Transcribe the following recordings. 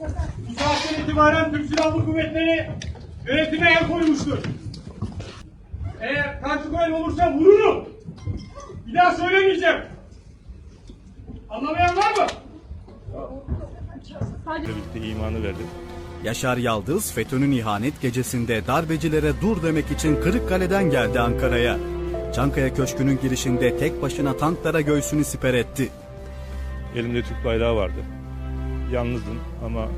Bu saatten itibaren Türk Silahlı Kuvvetleri yönetime el koymuştur. Eğer karşı koyan olursa vururum. Bir daha söylemeyeceğim. Anlamayan var mı? birlikte imanı verdim. Yaşar Yaldız, FETÖ'nün ihanet gecesinde darbecilere dur demek için Kırıkkale'den geldi Ankara'ya. Çankaya Köşkü'nün girişinde tek başına tanklara göğsünü siper etti. Elimde Türk bayrağı vardı. Yalnızdım ama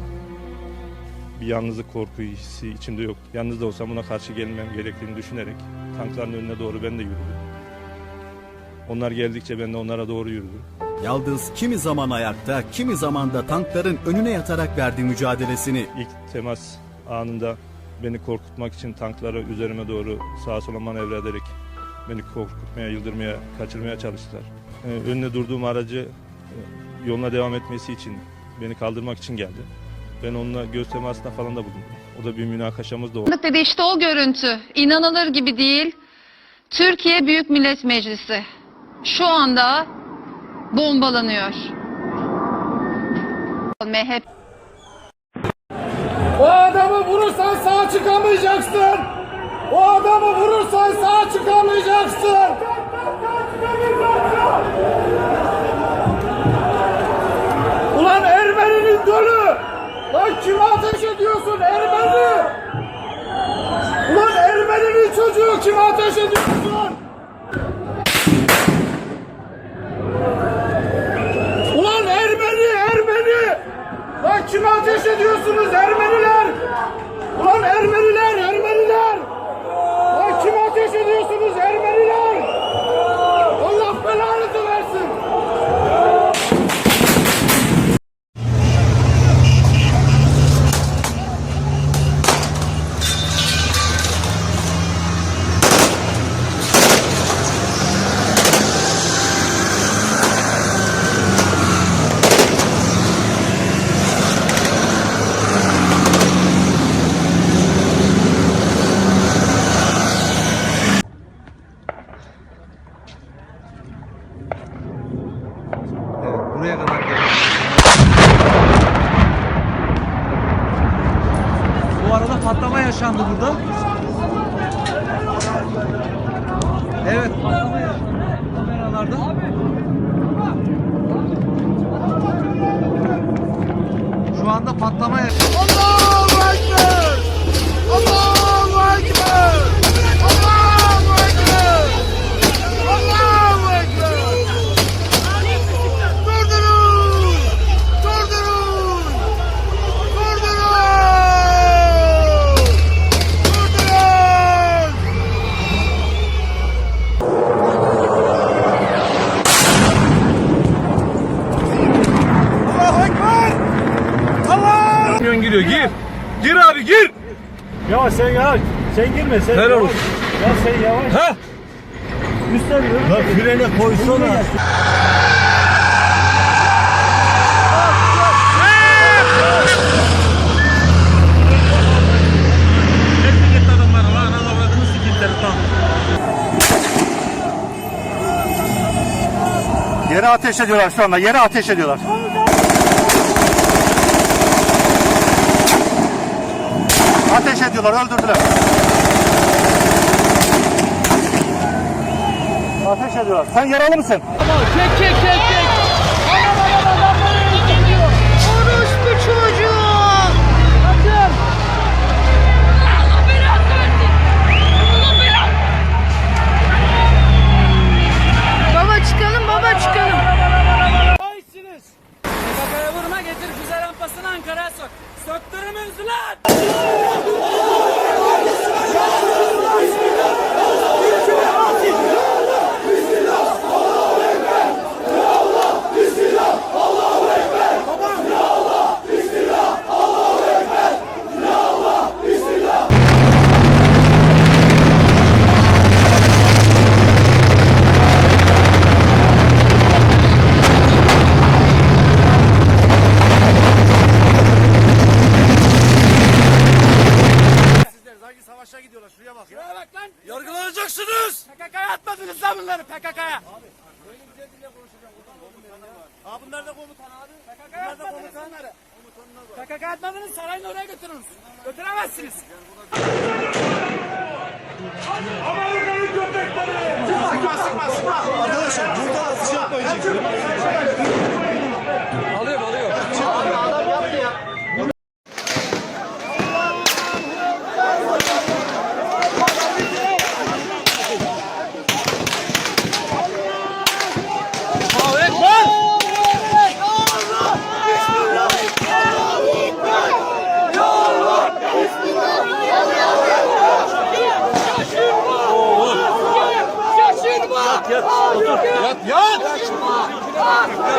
bir yalnızlık korku hissi içimde yok. Yalnız da olsam buna karşı gelmem gerektiğini düşünerek tankların önüne doğru ben de yürüdüm. Onlar geldikçe ben de onlara doğru yürüdüm. Yaldız kimi zaman ayakta, kimi zaman da tankların önüne yatarak verdi mücadelesini. İlk temas anında beni korkutmak için tankları üzerime doğru sağa sola manevra ederek beni korkutmaya, yıldırmaya, kaçırmaya çalıştılar. Ee, önüne durduğum aracı e, yoluna devam etmesi için, beni kaldırmak için geldi. Ben onunla göz temasında falan da bulundum. O da bir münakaşamız da oldu. Dedi işte o görüntü. İnanılır gibi değil. Türkiye Büyük Millet Meclisi şu anda bombalanıyor. MHP O adamı vurursan sağ çıkamayacaksın. O adamı vurursan sağ çıkamayacaksın. Kime yaşandı burada. Evet, patlama yaşandı kameralarda. Şu anda patlama yaşandı. Giriyor, gir! Gir abi, gir! Yavaş sen yavaş. Sen girme sen. Helal yavaş. olsun. Ya sen yavaş. Ha! Üstten yürü. Lan frene koysana. Yere ateş ediyorlar şu anda. Yere ateş ediyorlar. Ateş ediyorlar. Öldürdüler. Ateş ediyorlar. Sen yaralı mısın? Çek çek çek Şuraya bak ya. Şuraya bak lan. Yargılanacaksınız. PKK'ya atmadınız lan bunları PKK'ya. Abi böyle güzel konuşacağım. Ha bunlar da komutan abi. PKK'ya atmadınız bunları. PKK'ya atmadınız sarayın oraya götürünüz. Götüremezsiniz. Amerika'nın köpekleri. Sıkma sıkma sıkma. Arkadaşlar burada atış yapmayacak. Al 아!